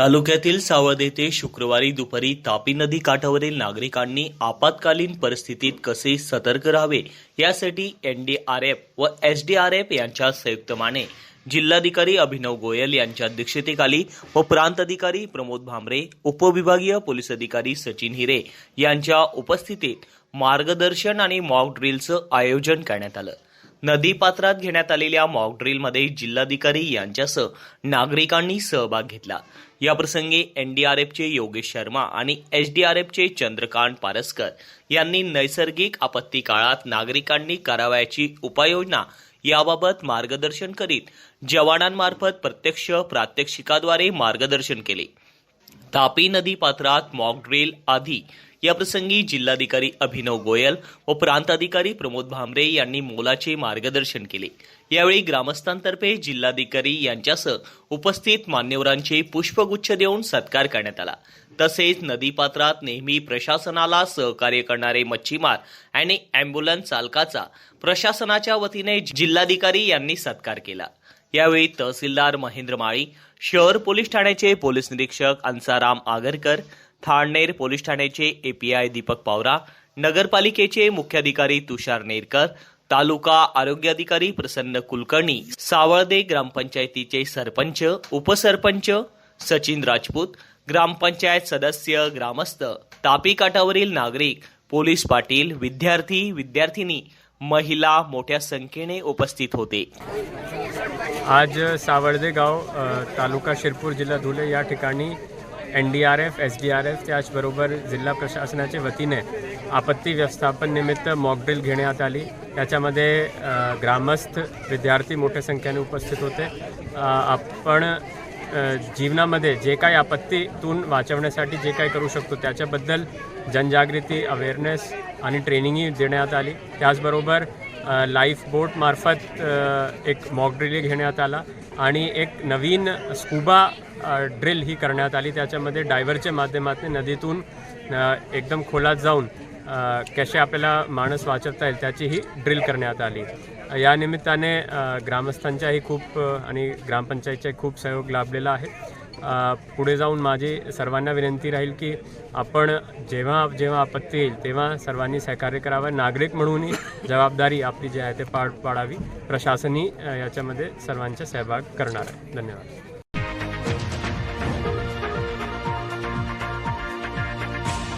तालुक्यातील सावद येथे शुक्रवारी दुपारी तापी नदी काठावरील नागरिकांनी आपत्कालीन परिस्थितीत कसे सतर्क राहावे यासाठी एनडीआरएफ व एसडीआरएफ यांच्या संयुक्तमाने जिल्हाधिकारी अभिनव गोयल यांच्या अध्यक्षतेखाली व प्रांत अधिकारी प्रमोद भामरे उपविभागीय पोलीस अधिकारी सचिन हिरे यांच्या उपस्थितीत मार्गदर्शन आणि मॉक ड्रिलचं आयोजन करण्यात आलं. नदीपात्रात घेण्यात आलेल्या मॉक ड्रिलमध्ये जिल्हाधिकारी यांच्यासह नागरिकांनी सहभाग घेतला. याप्रसंगी एनडीआरएफचे योगेश शर्मा आणि एचडीआरएफचे चंद्रकांत पारसकर यांनी नैसर्गिक आपत्ती काळात नागरिकांनी करावयाची उपाययोजना याबाबत मार्गदर्शन करीत जवानांमार्फत प्रत्यक्ष प्रात्यक्षिकाद्वारे मार्गदर्शन केले. तापी नदी पात्रात मॉक ड्रिल आधी याप्रसंगी जिल्हाधिकारी अभिनव गोयल व प्रांताधिकारी प्रमोद भामरे यांनी मोलाचे मार्गदर्शन केले. यावेळी ग्रामस्थांतर्फे जिल्हाधिकारी यांच्यासह उपस्थित मान्यवरांचे पुष्पगुच्छ देऊन सत्कार करण्यात आला. तसेच नदीपात्रात नेहमी प्रशासनाला सहकार्य करणारे मच्छीमार आणि अँब्युलन्स चालकाचा प्रशासनाच्या वतीने जिल्हाधिकारी यांनी सत्कार केला. यावेळी तहसीलदार महेंद्र माळी शहर पोलीस ठाण्याचे पोलीस निरीक्षक अन्साराम आगरकर थाळनेर पोलीस ठाण्याचे एपीआय दीपक पावरा नगरपालिकेचे मुख्याधिकारी तुषार नेरकर तालुका आरोग्य अधिकारी प्रसन्न कुलकर्णी सावळदे ग्रामपंचायतीचे सरपंच उपसरपंच सचिन राजपूत ग्रामपंचायत सदस्य ग्रामस्थ तापी काठावरील नागरिक पोलीस पाटील विद्यार्थी विद्यार्थिनी महिला मोठ्या संख्येने उपस्थित होते. आज सावळदे गाव तालुका शिरपूर जिल्हा धुळे या ठिकाणी N D R F S D R F त्याचबरोबर जिल्हा प्रशासनाच्या वतीने आपत्ती व्यवस्थापन निमित्त मॉकड्रिल घेण्यात आली. त्याच्यामध्ये ग्रामस्थ विद्यार्थी मोठ्या संख्येने उपस्थित होते. आपण जीवनामध्ये जे काही आपत्तीतून वाचवण्यासाठी जे काही करू शकतो त्याच्याबद्दल जनजागृती अवेअरनेस आणि ट्रेनिंगही देण्यात आली. त्याचबरोबर लाईफ बोटमार्फत एक मॉक ड्रिल घेण्यात आला आणि एक नवीन स्कुबा ड्रिल ही करण्यात आली. त्याच्यामध्ये डायव्हरच्या माध्यमातून नदीतून एकदम खोलात जाऊन कसे आपल्याला माणूस वाचवता येईल त्याची ही ड्रिल करण्यात आली. या निमित्ताने ग्रामस्थांच्याही खूप आणि ग्रामपंचायतचे खूप सहयोग लाभलेला आहे. पुढे जाऊन माझी सर्वांना विनंती राहील की आपण जेव्हा जेव्हा आपत्ती येईल तेव्हा सर्वांनी सहकार्य करावं. नागरिक म्हणूनही जबाबदारी आपली जी आहे ते पाड पाडावी. प्रशासनही याच्यामध्ये सर्वांचा सहभाग करणार आहे. धन्यवाद.